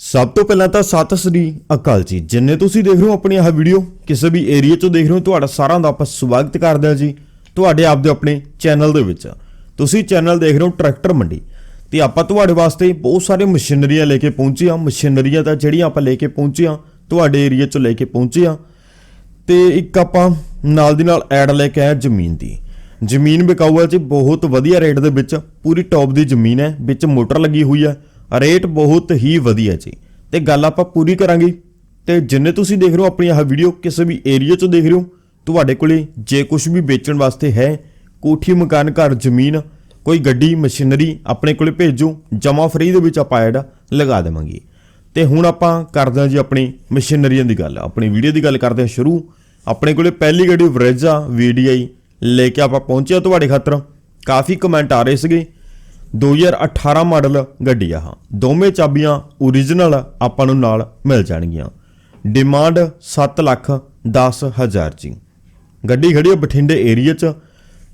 ਸਭ ਤੋਂ ਪਹਿਲਾਂ ਤਾਂ ਸਤਿ ਸ੍ਰੀ ਅਕਾਲ ਜੀ। ਜਿੰਨੇ ਤੁਸੀਂ ਦੇਖ ਰਹੇ ਹੋ ਆਪਣੀ ਆਹ ਵੀਡੀਓ ਕਿਸੇ ਵੀ ਏਰੀਆ ਚੋਂ ਦੇਖ ਰਹੇ ਹੋ, ਤੁਹਾਡਾ ਸਾਰਿਆਂ ਦਾ ਆਪਾਂ ਸਵਾਗਤ ਕਰਦੇ ਹਾਂ ਜੀ ਤੁਹਾਡੇ ਆਪ ਦੇ ਆਪਣੇ ਚੈਨਲ ਦੇ ਵਿੱਚ। ਤੁਸੀਂ ਚੈਨਲ ਦੇਖ ਰਹੇ ਹੋ ਟਰੈਕਟਰ ਮੰਡੀ ਤੇ ਆਪਾਂ ਤੁਹਾਡੇ ਵਾਸਤੇ ਬਹੁਤ ਸਾਰੇ ਮਸ਼ੀਨਰੀਆਂ ਲੈ ਕੇ ਪਹੁੰਚੇ ਹਾਂ। ਮਸ਼ੀਨਰੀਆਂ ਤਾਂ ਜਿਹੜੀਆਂ ਆਪਾਂ ਲੈ ਕੇ ਪਹੁੰਚੇ ਹਾਂ, ਤੁਹਾਡੇ ਏਰੀਆ ਚੋਂ ਲੈ ਕੇ ਪਹੁੰਚੇ ਹਾਂ। ਤੇ ਇੱਕ ਆਪਾਂ ਨਾਲ ਦੀ ਨਾਲ ਐਡ ਲੈ ਕੇ ਆਏ ਜ਼ਮੀਨ ਦੀ। ਜ਼ਮੀਨ ਵਿਕਾਊ 'ਚ ਬਹੁਤ ਵਧੀਆ ਰੇਟ ਦੇ ਵਿੱਚ ਪੂਰੀ ਟੌਪ ਦੀ ਜ਼ਮੀਨ ਹੈ, ਵਿੱਚ ਮੋਟਰ ਲੱਗੀ ਹੋਈ ਹੈ। ਰੇਟ ਬਹੁਤ ਹੀ ਵਧੀਆ ਜੀ। ਤੇ ਗੱਲ ਆਪਾਂ ਪੂਰੀ ਕਰਾਂਗੇ। ਤੇ ਜਿੰਨੇ ਤੁਸੀਂ ਦੇਖ ਰਹੇ ਹੋ ਆਪਣੀ ਆਹ ਵੀਡੀਓ ਕਿਸੇ ਵੀ ਏਰੀਆ 'ਚੋਂ ਦੇਖ ਰਹੇ ਹੋ, ਤੁਹਾਡੇ ਕੋਲੇ ਜੇ ਕੁਝ ਵੀ ਵੇਚਣ ਵਾਸਤੇ ਹੈ, ਕੋਠੀ, ਮਕਾਨ, ਘਰ, ਜ਼ਮੀਨ, ਕੋਈ ਗੱਡੀ, ਮਸ਼ੀਨਰੀ ਆਪਣੇ ਕੋਲੇ ਭੇਜੋ ਜਮਾ ਫਰੀ ਦੇ ਵਿੱਚ ਆਪਾਂ ਐਡ ਲਗਾ ਦੇਵਾਂਗੇ। ਤੇ ਹੁਣ ਆਪਾਂ ਕਰਦੇ ਹਾਂ ਜੀ ਆਪਣੀ ਮਸ਼ੀਨਰੀਆਂ ਦੀ ਗੱਲ। ਆਪਣੀ ਵੀਡੀਓ ਦੀ ਗੱਲ ਕਰਦੇ ਹਾਂ ਸ਼ੁਰੂ। ਆਪਣੇ ਕੋਲੇ ਪਹਿਲੀ ਗੱਡੀ ਵਰੇਜਾ VDI ਲੈ ਕੇ ਆਪਾਂ ਪਹੁੰਚਿਆ ਤੁਹਾਡੇ ਖਾਤਰ। ਕਾਫੀ ਕਮੈਂਟ ਆ ਰਹੇ ਸੀਗੇ। 2018 ਮਾਡਲ ਗੱਡੀ ਆ ਦੋਵੇਂ ਚਾਬੀਆਂ ਓਰੀਜਨਲ ਆਪਾਂ ਨੂੰ ਨਾਲ ਮਿਲ ਜਾਣਗੀਆਂ। ਡਿਮਾਂਡ 7 ਲੱਖ 10 ਹਜ਼ਾਰ ਜੀ। ਗੱਡੀ ਖੜੀ ਹੈ ਬਠਿੰਡੇ ਏਰੀਆ 'ਚ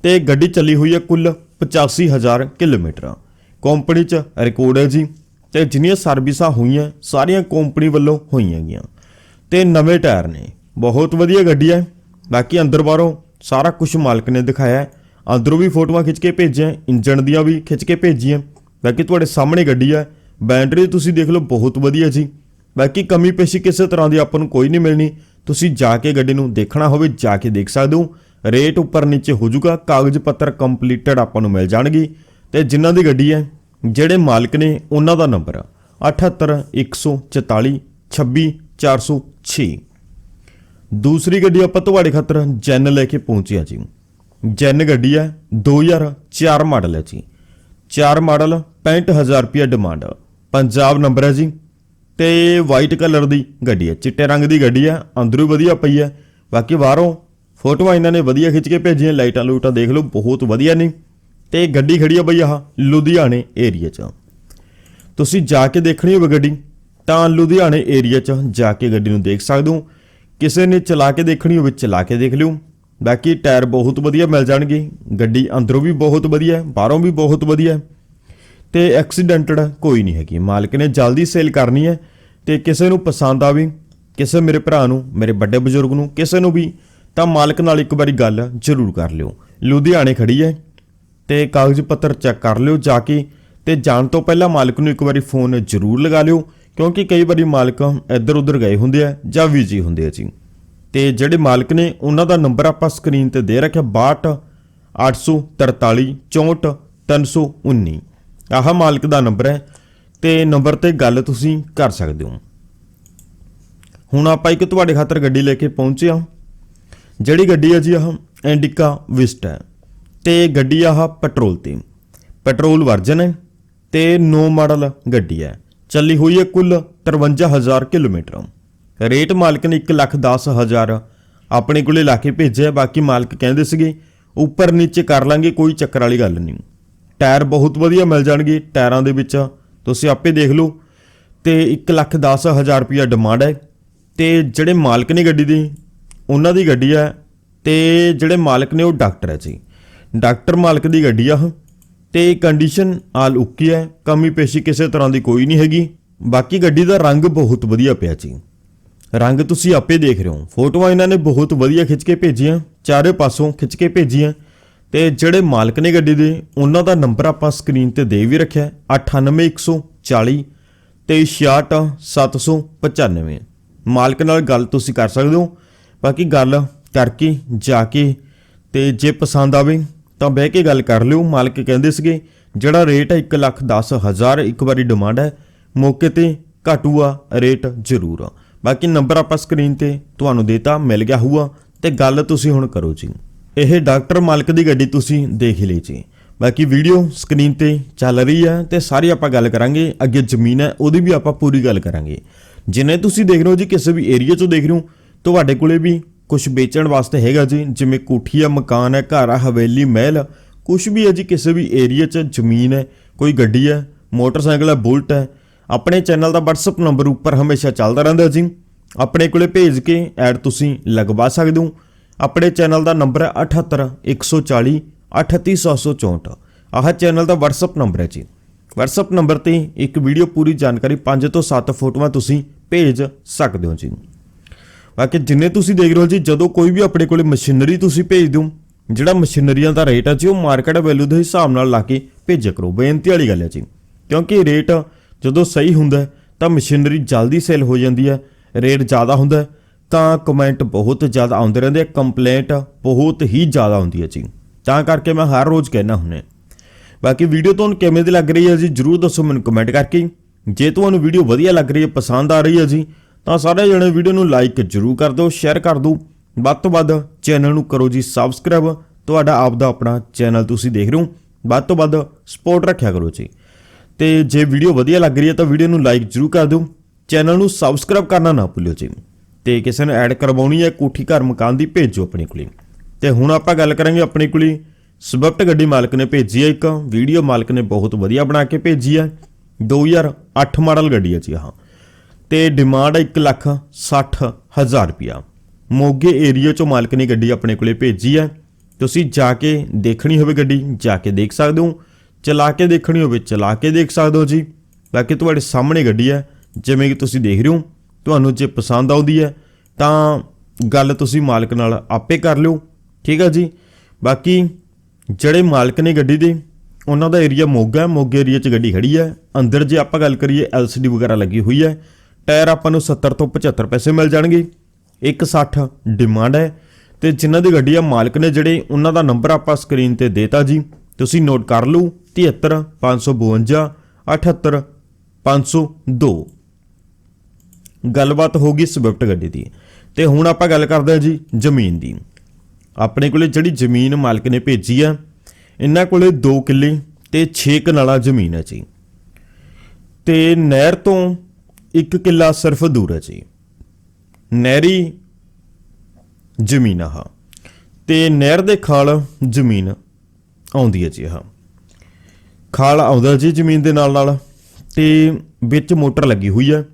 ਤੇ ਗੱਡੀ ਚੱਲੀ ਹੋਈ ਹੈ ਕੁੱਲ 85000 ਕਿਲੋਮੀਟਰ। ਕੰਪਨੀ 'ਚ ਰਿਕਾਰਡ ਹੈ ਜੀ ਤੇ ਜਿੰਨੀਆਂ ਸਰਵਿਸਾਂ ਹੋਈਆਂ, ਸਾਰੀਆਂ ਕੰਪਨੀ ਵੱਲੋਂ ਹੋਈਆਂ ਗੀਆਂ ਤੇ ਨਵੇਂ ਟਾਇਰ ਨੇ। ਬਹੁਤ ਵਧੀਆ ਗੱਡੀ ਹੈ। ਬਾਕੀ ਅੰਦਰ ਬਾਹਰੋਂ ਸਾਰਾ ਕੁਝ ਮਾਲਕ ਨੇ ਦਿਖਾਇਆ ਅੰਦਰੋਂ ਵੀ ਫੋਟੋਆਂ ਖਿੱਚ ਕੇ ਭੇਜੀਆਂ, ਇੰਜਣ ਦੀਆਂ ਵੀ ਖਿੱਚ ਕੇ ਭੇਜੀਆਂ। ਬਾਕੀ ਤੁਹਾਡੇ ਸਾਹਮਣੇ ਗੱਡੀ ਹੈ ਬੈਟਰੀ ਤੁਸੀਂ ਦੇਖ ਲਓ ਬਹੁਤ ਵਧੀਆ ਜੀ। ਬਾਕੀ ਕਮੀ ਪੇਸ਼ੀ ਕਿਸੇ ਤਰ੍ਹਾਂ ਦੀ ਆਪਾਂ ਨੂੰ ਕੋਈ ਨਹੀਂ ਮਿਲਣੀ। ਤੁਸੀਂ ਜਾ ਕੇ ਗੱਡੀ ਨੂੰ ਦੇਖਣਾ ਹੋਵੇ, ਜਾ ਕੇ ਦੇਖ ਸਕਦੇ ਹੋ। ਰੇਟ ਉੱਪਰ ਨੀਚੇ ਹੋ ਜਾਊਗਾ, ਕਾਗਜ਼ ਪੱਤਰ ਕੰਪਲੀਟਡ ਆਪਾਂ ਨੂੰ ਮਿਲ ਜਾਣਗੇ। ਤੇ ਜਿਨ੍ਹਾਂ ਦੀ ਗੱਡੀ ਹੈ, ਜਿਹੜੇ ਮਾਲਕ ਨੇ ਉਹਨਾਂ ਦਾ ਨੰਬਰ 78144 26406 ਦੂਸਰੀ ਗੱਡੀ ਆਪਾਂ ਤੁਹਾਡੇ ਖਾਤਰ ਜੈਨ ਲੈ ਕੇ ਪਹੁੰਚਿਆ ਜੀ। ਜੈਨ ਗੱਡੀ ਹੈ 2004 ਮਾਡਲ ਹੈ ਜੀ। 4 ਮਾਡਲ 65000 ਰੁਪਏ ਡਿਮਾਂਡ ਪੰਜਾਬ ਨੰਬਰ ਹੈ ਜੀ। ਤੇ ਵਾਈਟ ਕਲਰ ਦੀ ਗੱਡੀ ਹੈ, ਚਿੱਟੇ ਰੰਗ ਦੀ ਗੱਡੀ ਹੈ, ਅੰਦਰੋਂ ਵਧੀਆ ਪਈ ਹੈ। ਬਾਕੀ ਬਾਹਰੋਂ ਫੋਟੋਆਂ ਇਹਨਾਂ ਨੇ ਵਧੀਆ ਖਿੱਚ ਕੇ ਭੇਜੀਆਂ, ਲਾਈਟਾਂ ਲੂਟਾਂ ਦੇਖ ਲਓ, ਬਹੁਤ ਵਧੀਆ ਨੇ। ਤੇ ਗੱਡੀ ਖੜੀ ਆ ਬਈ ਆਹ ਲੁਧਿਆਣੇ ਏਰੀਆ 'ਚ। ਤੁਸੀਂ ਜਾ ਕੇ ਦੇਖਣੀ ਹੋਵੇ ਗੱਡੀ, ਤਾਂ ਲੁਧਿਆਣੇ ਏਰੀਆ 'ਚ ਜਾ ਕੇ ਗੱਡੀ ਨੂੰ ਦੇਖ ਸਕਦੇ ਹੋ। ਕਿਸੇ ਨੇ ਚਲਾ ਕੇ ਦੇਖਣੀ ਹੋਵੇ, ਚਲਾ ਕੇ ਦੇਖ ਲਿਓ। ਬਾਕੀ ਟਾਇਰ ਬਹੁਤ ਵਧੀਆ ਮਿਲ ਜਾਣਗੇ, ਗੱਡੀ ਅੰਦਰੋਂ ਵੀ ਬਹੁਤ ਵਧੀਆ, ਬਾਹਰੋਂ ਵੀ ਬਹੁਤ ਵਧੀਆ ਹੈ ਤੇ ਐਕਸੀਡੈਂਟਡ ਕੋਈ ਨਹੀਂ ਹੈਗੀ। ਮਾਲਕ ਨੇ ਜਲਦੀ ਸੇਲ ਕਰਨੀ ਹੈ ਤੇ ਕਿਸੇ ਨੂੰ ਪਸੰਦ ਆਵੇ, ਕਿਸੇ ਮੇਰੇ ਭਰਾ ਨੂੰ, ਮੇਰੇ ਵੱਡੇ ਬਜ਼ੁਰਗ ਨੂੰ, ਕਿਸੇ ਨੂੰ ਵੀ, ਤਾਂ ਮਾਲਕ ਨਾਲ ਇੱਕ ਵਾਰੀ ਗੱਲ ਜ਼ਰੂਰ ਕਰ ਲਿਓ। ਲੁਧਿਆਣੇ ਖੜੀ ਹੈ ਤੇ ਕਾਗਜ਼ ਪੱਤਰ ਚੈੱਕ ਕਰ ਲਿਓ ਜਾ ਕੇ ਤੇ ਜਾਣ ਤੋਂ ਪਹਿਲਾਂ ਮਾਲਕ ਨੂੰ ਇੱਕ ਵਾਰੀ ਫੋਨ ਜ਼ਰੂਰ ਲਗਾ ਲਿਓ, ਕਿਉਂਕਿ ਕਈ ਵਾਰੀ ਮਾਲਕ ਇੱਧਰ ਉੱਧਰ ਗਏ ਹੁੰਦੇ ਆ ਜਾਂ ਬਿਜ਼ੀ ਹੁੰਦੇ ਆ ਜੀ। ਤੇ ਜਿਹੜੇ ਮਾਲਕ ਨੇ ਉਹਨਾਂ ਦਾ ਨੰਬਰ ਆਪਾਂ ਸਕਰੀਨ ਤੇ ਦੇ ਰੱਖਿਆ 62 843 64 319 ਆਹ ਮਾਲਕ ਦਾ ਨੰਬਰ ਹੈ ਤੇ ਨੰਬਰ ਤੇ ਗੱਲ ਤੁਸੀਂ ਕਰ ਸਕਦੇ ਹੋ। ਹੁਣ ਆਪਾਂ ਇੱਕ ਤੁਹਾਡੇ ਖਾਤਰ ਗੱਡੀ ਲੈ ਕੇ ਪਹੁੰਚੇ ਹਾਂ। ਜਿਹੜੀ ਗੱਡੀ ਹੈ ਜੀ ਆਹ ਇੰਡਿਕਾ ਵਿਸਟ ਹੈ ਤੇ ਗੱਡੀ ਆਹ ਪੈਟਰੋਲ ਤੇ। ਪੈਟਰੋਲ ਵਰਜਨ ਹੈ ਤੇ 9 ਮਾਡਲ ਗੱਡੀ ਹੈ। ਚੱਲੀ ਹੋਈ ਹੈ ਕੁੱਲ 53000 ਕਿਲੋਮੀਟਰ। ਰੇਟ ਮਾਲਕ ਨੇ 110000 ਆਪਣੇ ਕੋਲੇ ਲਾ ਕੇ ਭੇਜਿਆ, ਬਾਕੀ ਮਾਲਕ ਕਹਿੰਦੇ ਸੀਗੇ, ਉੱਪਰ ਨੀਚੇ ਕਰ ਲਾਂਗੇ, ਕੋਈ ਚੱਕਰ ਵਾਲੀ ਗੱਲ ਨਹੀਂ। ਟਾਇਰ ਬਹੁਤ ਵਧੀਆ ਮਿਲ ਜਾਣਗੇ ਟਾਇਰਾਂ ਦੇ ਵਿੱਚ, ਤੁਸੀਂ ਆਪੇ ਦੇਖ ਲਓ। ਤੇ 110000 ਰੁਪਿਆ ਡਿਮਾਂਡ ਹੈ। ਤੇ ਜਿਹੜੇ ਮਾਲਕ ਨੇ ਗੱਡੀ ਦੀ, ਉਹਨਾਂ ਦੀ ਗੱਡੀ ਹੈ। ਤੇ ਜਿਹੜੇ ਮਾਲਕ ਨੇ ਉਹ ਡਾਕਟਰ ਹੈ ਜੀ। ਡਾਕਟਰ ਮਾਲਕ ਦੀ ਗੱਡੀ ਆ ਉਹ ਤੇ ਕੰਡੀਸ਼ਨ ਆਲ ਓਕੇ ਹੈ, ਕਮੀ ਪੇਸ਼ੀ ਕਿਸੇ ਤਰ੍ਹਾਂ ਦੀ ਕੋਈ ਨਹੀਂ ਹੈਗੀ। ਬਾਕੀ ਗੱਡੀ ਦਾ ਰੰਗ ਬਹੁਤ ਵਧੀਆ ਪਿਆ ਜੀ। ਰੰਗ ਤੁਸੀਂ ਆਪੇ ਦੇਖ ਰਹੇ ਹੋ। ਫੋਟੋਆਂ ਇਹਨਾਂ ਨੇ ਬਹੁਤ ਵਧੀਆ ਖਿੱਚ ਕੇ ਭੇਜੀਆਂ ਚਾਰੇ ਪਾਸੋਂ ਖਿੱਚ ਕੇ ਭੇਜੀਆਂ। ਤੇ ਜਿਹੜੇ ਮਾਲਕ ਨੇ ਗੱਡੀ ਦੇ ਉਹਨਾਂ ਦਾ ਨੰਬਰ ਆਪਾਂ ਸਕਰੀਨ ਤੇ ਦੇ ਵੀ ਰੱਖਿਆ ਹੈ, 98140 ਤੇ 66795 ਮਾਲਕ ਨਾਲ ਗੱਲ ਤੁਸੀਂ ਕਰ ਸਕਦੇ ਹੋ। ਬਾਕੀ ਗੱਲ ਕਰਕੇ ਜਾ ਕੇ ਤੇ ਜੇ ਪਸੰਦ ਆਵੇ ਤਾਂ ਬਹਿ ਕੇ ਗੱਲ ਕਰ ਲਿਓ। ਮਾਲਕ ਕਹਿੰਦੇ ਸੀਗੇ ਜਿਹੜਾ ਰੇਟ ਹੈ 1 ਲੱਖ 10 ਹਜ਼ਾਰ ਇੱਕ ਵਾਰੀ ਡਿਮਾਂਡ ਹੈ। ਮੌਕੇ ਤੇ ਘਟੂਆ ਰੇਟ ਜ਼ਰੂਰ ਆ। ਬਾਕੀ ਨੰਬਰ ਆਪਾਂ ਸਕਰੀਨ ਤੇ ਤੁਹਾਨੂੰ ਦੇਤਾ, ਮਿਲ ਗਿਆ ਹੋਊਗਾ ਤੇ ਗੱਲ ਤੁਸੀਂ ਹੁਣ ਕਰੋ ਜੀ। ਇਹ ਡਾਕਟਰ ਮਾਲਕ ਦੀ ਗੱਡੀ ਤੁਸੀਂ ਦੇਖ ਲਈ ਜੀ। ਬਾਕੀ ਵੀਡੀਓ ਸਕਰੀਨ ਤੇ ਚੱਲ ਰਹੀ ਹੈ ਤੇ ਸਾਰੀ ਆਪਾਂ ਗੱਲ ਕਰਾਂਗੇ, ਅੱਗੇ ਜ਼ਮੀਨ ਹੈ, ਉਹਦੀ ਵੀ ਆਪਾਂ ਪੂਰੀ ਗੱਲ ਕਰਾਂਗੇ। ਜਿੰਨੇ ਤੁਸੀਂ ਦੇਖ ਰਹੇ ਹੋ ਜੀ, ਕਿਸੇ ਵੀ ਏਰੀਆ 'ਚੋਂ ਦੇਖ ਰਹੇ ਹੋ, ਤੁਹਾਡੇ ਕੋਲੇ ਵੀ ਕੁਝ ਵੇਚਣ ਵਾਸਤੇ ਹੈਗਾ ਜੀ, ਜਿਵੇਂ ਕੋਠੀ ਆ, ਮਕਾਨ ਹੈ, ਘਰ ਆ, ਹਵੇਲੀ, ਮਹਿਲ ਕੁਝ ਵੀ ਹੈ ਜੀ, ਕਿਸੇ ਵੀ ਏਰੀਆ 'ਚ ਜ਼ਮੀਨ ਹੈ, ਕੋਈ ਗੱਡੀ ਹੈ, ਮੋਟਰਸਾਈਕਲ ਹੈ, ਬੁਲਟ ਹੈ ਆਪਣੇ ਚੈਨਲ ਦਾ WhatsApp ਨੰਬਰ ਉੱਪਰ ਹਮੇਸ਼ਾ ਚੱਲਦਾ ਰਹਿੰਦਾ ਜੀ। ਆਪਣੇ ਕੋਲੇ ਭੇਜ ਕੇ ਐਡ ਤੁਸੀਂ ਲਗਵਾ ਸਕਦੇ ਹੋ। ਆਪਣੇ ਚੈਨਲ ਦਾ ਨੰਬਰ ਹੈ 78 140 38764 ਆਹ ਚੈਨਲ ਦਾ WhatsApp ਨੰਬਰ ਹੈ ਜੀ। WhatsApp ਨੰਬਰ ਤੇ ਇੱਕ ਵੀਡੀਓ ਪੂਰੀ ਜਾਣਕਾਰੀ 5 ਤੋਂ 7 ਫੋਟੋਆਂ ਤੁਸੀਂ ਭੇਜ ਸਕਦੇ ਹੋ ਜੀ। ਬਾਕੀ ਜਿੰਨੇ ਤੁਸੀਂ ਦੇਖ ਰਹੇ ਹੋ ਜੀ, ਜਦੋਂ ਕੋਈ ਵੀ ਆਪਣੇ ਕੋਲੇ ਮਸ਼ੀਨਰੀ ਤੁਸੀਂ ਭੇਜ ਦਿਓ, ਜਿਹੜਾ ਮਸ਼ੀਨਰੀਆਂ ਦਾ ਰੇਟ ਹੈ ਜੀ, ਉਹ ਮਾਰਕੀਟ ਵੈਲਿਊ ਦੇ ਹਿਸਾਬ ਨਾਲ ਲਾ ਕੇ ਭੇਜਿਆ ਕਰੋ। ਬੇਨਤੀ ਵਾਲੀ ਗੱਲ ਹੈ ਜੀ। ਕਿਉਂਕਿ ਰੇਟ ਜਦੋਂ ਸਹੀ ਹੁੰਦਾ ਤਾਂ ਮਸ਼ੀਨਰੀ ਜਲਦੀ ਸੇਲ ਹੋ ਜਾਂਦੀ ਹੈ, ਰੇਟ ਜ਼ਿਆਦਾ ਹੁੰਦਾ ਤਾਂ ਕਮੈਂਟ ਬਹੁਤ ਜ਼ਿਆਦਾ ਆਉਂਦੇ ਰਹਿੰਦੇ ਕੰਪਲੇਂਟ ਬਹੁਤ ਹੀ ਜ਼ਿਆਦਾ ਆਉਂਦੀ ਹੈ ਜੀ। ਤਾਂ ਕਰਕੇ ਮੈਂ ਹਰ ਰੋਜ਼ ਕਹਿਣਾ ਹੁੰਨੇ ਬਾਕੀ ਵੀਡੀਓ ਤੁਹਾਨੂੰ ਕਿਵੇਂ ਦੀ ਲੱਗ ਰਹੀ ਹੈ ਜੀ, ਜਰੂਰ ਦੱਸੋ ਮੈਨੂੰ ਕਮੈਂਟ ਕਰਕੇ। ਜੇ ਤੁਹਾਨੂੰ ਵੀਡੀਓ ਵਧੀਆ ਲੱਗ ਰਹੀ ਹੈ, ਪਸੰਦ ਆ ਰਹੀ ਹੈ ਜੀ, ਤਾਂ ਸਾਰੇ ਜਣੇ ਵੀਡੀਓ ਨੂੰ ਲਾਈਕ ਜਰੂਰ ਕਰ ਦਿਓ ਸ਼ੇਅਰ ਕਰ ਦਿਓ। ਵੱਧ ਤੋਂ ਵੱਧ ਚੈਨਲ ਨੂੰ ਕਰੋ ਜੀ ਸਬਸਕ੍ਰਾਈਬ ਤੁਹਾਡਾ ਆਪ ਦਾ ਆਪਣਾ ਚੈਨਲ ਤੁਸੀਂ ਦੇਖ ਰਹੇ ਹੋ। ਵੱਧ ਤੋਂ ਵੱਧ ਸਪੋਰਟ ਰੱਖਿਆ ਕਰੋ ਜੀ। ਤੇ ਜੇ ਵੀਡੀਓ ਵਧੀਆ ਲੱਗ ਰਹੀ ਹੈ ਤਾਂ ਵੀਡੀਓ ਨੂੰ ਲਾਈਕ ਜਰੂਰ ਕਰ ਦਿਓ। ਚੈਨਲ ਨੂੰ ਸਬਸਕ੍ਰਾਈਬ ਕਰਨਾ ਨਾ ਭੁੱਲਿਓ ਜੀ। ਤੇ ਕਿਸੇ ਨੂੰ ਐਡ ਕਰਵਾਉਣੀ ਹੈ, ਕੋਠੀ ਘਰ ਮਕਾਨ ਦੀ ਭੇਜੋ ਆਪਣੇ ਕੋਲੇ ਤੇ ਹੁਣ ਆਪਾਂ ਗੱਲ ਕਰਾਂਗੇ ਆਪਣੇ ਕੋਲੇ ਸਵਿਫਟ ਗੱਡੀ ਮਾਲਕ ਨੇ ਭੇਜੀ ਹੈ ਇੱਕ। ਵੀਡੀਓ ਮਾਲਕ ਨੇ ਬਹੁਤ ਵਧੀਆ ਬਣਾ ਕੇ ਭੇਜੀ ਹੈ। 2008 ਮਾਡਲ ਗੱਡੀ ਹੈ ਜੀ ਹਾਂ ਤੇ ਡਿਮਾਂਡ 1 ਲੱਖ 60 ਹਜ਼ਾਰ ਰੁਪਿਆ ਮੋਗੇ ਏਰੀਆ ਚੋਂ ਮਾਲਕ ਨੇ ਗੱਡੀ ਆਪਣੇ ਕੋਲੇ ਭੇਜੀ ਹੈ। ਤੁਸੀਂ ਜਾ ਕੇ ਦੇਖਣੀ ਹੋਵੇ ਗੱਡੀ, ਜਾ ਕੇ ਦੇਖ ਸਕਦੇ ਹੋ। ਚਲਾ ਕੇ ਦੇਖਣੀ ਹੋਵੇ, ਚਲਾ ਕੇ ਦੇਖ ਸਕਦੇ ਹੋ ਜੀ। ਬਾਕੀ ਤੁਹਾਡੇ ਸਾਹਮਣੇ ਗੱਡੀ ਹੈ, ਜਿਵੇਂ ਕਿ ਤੁਸੀਂ ਦੇਖ ਰਹੇ ਹੋ, ਤੁਹਾਨੂੰ ਜੇ ਪਸੰਦ ਆਉਂਦੀ ਹੈ, ਤਾਂ ਗੱਲ ਤੁਸੀਂ ਮਾਲਕ ਨਾਲ ਆਪੇ ਕਰ ਲਿਓ, ਠੀਕ ਹੈ ਜੀ। ਬਾਕੀ ਜਿਹੜੇ ਮਾਲਕ ਨੇ ਗੱਡੀ ਦੇ, ਉਹਨਾਂ ਦਾ ਏਰੀਆ ਮੋਗਾ ਹੈ, ਮੋਗੇ ਏਰੀਆ 'ਚ ਗੱਡੀ ਖੜੀ ਹੈ। ਅੰਦਰ ਜੇ ਆਪਾਂ ਗੱਲ ਕਰੀਏ LCD ਵਗੈਰਾ ਲੱਗੀ ਹੋਈ ਹੈ। ਟਾਇਰ ਆਪਾਂ ਨੂੰ 70 ਤੋਂ 75 ਪੈਸੇ ਮਿਲ ਜਾਣਗੇ। 160 ਡਿਮਾਂਡ ਹੈ। ਤੇ ਜਿਨ੍ਹਾਂ ਦੀ ਗੱਡੀ ਆ, ਮਾਲਕ ਨੇ ਜਿਹੜੇ, ਉਹਨਾਂ ਦਾ ਨੰਬਰ ਆਪਾਂ ਸਕਰੀਨ ਤੇ ਦੇਤਾ ਜੀ। ਤੁਸੀਂ ਨੋਟ ਕਰ ਲਓ 73 552 78 502 ਗੱਲਬਾਤ ਹੋ ਗਈ ਸਵਿਫਟ ਗੱਡੀ ਦੀ। ਤੇ ਹੁਣ ਆਪਾਂ ਗੱਲ ਕਰਦੇ ਹਾਂ ਜੀ ਜ਼ਮੀਨ ਦੀ। ਆਪਣੇ ਕੋਲੇ ਜਿਹੜੀ ਜ਼ਮੀਨ ਮਾਲਕ ਨੇ ਭੇਜੀ ਆ, ਇਹਨਾਂ ਕੋਲੇ 2 ਕਿੱਲੇ ਤੇ 6 ਕਨਾਲਾ ਜ਼ਮੀਨ ਹੈ ਜੀ। ਤੇ ਨਹਿਰ ਤੋਂ 1 ਕਿੱਲਾ ਸਿਰਫ ਦੂਰ ਹੈ ਜੀ। ਨਹਿਰੀ ਜ਼ਮੀਨ ਆ ਤੇ ਨਹਿਰ ਦੇ ਖਾਲ ਜ਼ਮੀਨ ਆਉਂਦੀ ਹੈ ਜੀ, ਹਾਂ। ਖਾਲ ਆਉਂਦਾ ਜੀ ਜ਼ਮੀਨ ਦੇ ਨਾਲ ਨਾਲ ਤੇ ਵਿੱਚ ਮੋਟਰ ਲੱਗੀ ਹੋਈ ਹੈ।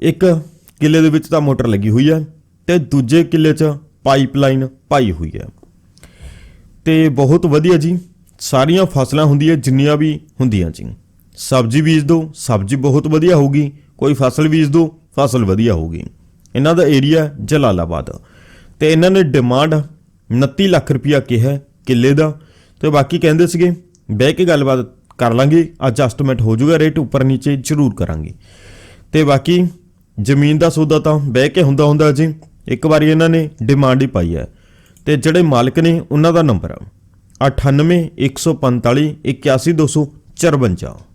ਇੱਕ ਕਿੱਲੇ ਦੇ ਵਿੱਚ ਤਾਂ ਮੋਟਰ ਲੱਗੀ ਹੋਈ ਹੈ ਤੇ ਦੂਜੇ ਕਿੱਲੇ 'ਚ ਪਾਈਪਲਾਈਨ ਪਾਈ ਹੋਈ ਹੈ। ਤੇ ਬਹੁਤ ਵਧੀਆ ਜੀ, ਸਾਰੀਆਂ ਫਸਲਾਂ ਹੁੰਦੀਆਂ, ਜਿੰਨੀਆਂ ਵੀ ਹੁੰਦੀਆਂ ਜੀ। ਸਬਜ਼ੀ ਬੀਜ ਦਿਓ, ਸਬਜ਼ੀ ਬਹੁਤ ਵਧੀਆ ਹੋਊਗੀ, ਕੋਈ ਫਸਲ ਬੀਜ ਦਿਓ, ਫਸਲ ਵਧੀਆ ਹੋਊਗੀ। ਇਹਨਾਂ ਦਾ ਏਰੀਆ ਜਲਾਲਾਬਾਦ। ਤੇ ਇਹਨਾਂ ਨੇ ਡਿਮਾਂਡ 29 ਲੱਖ ਰੁਪਇਆ ਕਿਹਾ ਕਿੱਲੇ ਦਾ। ਤੇ ਬਾਕੀ ਕਹਿੰਦੇ ਸੀਗੇ, ਬਹਿ ਕੇ ਗੱਲਬਾਤ ਕਰ ਲਾਂਗੇ ਐਡਜਸਟਮੈਂਟ ਹੋ ਜਾਊਗਾ ਰੇਟ ਉੱਪਰ ਨੀਚੇ ਜ਼ਰੂਰ ਕਰਾਂਗੇ। ਤੇ ਬਾਕੀ ਜ਼ਮੀਨ ਦਾ ਸੌਦਾ ਤਾਂ ਬਹਿ ਕੇ ਹੁੰਦਾ ਹੁੰਦਾ ਜੀ, ਇੱਕ ਵਾਰੀ ਇਹਨਾਂ ਨੇ ਡਿਮਾਂਡ ਹੀ ਪਾਈ ਹੈ। ਤੇ ਜਿਹੜੇ ਮਾਲਕ ਨੇ, ਉਹਨਾਂ ਦਾ ਨੰਬਰ ਆ 98 145 81254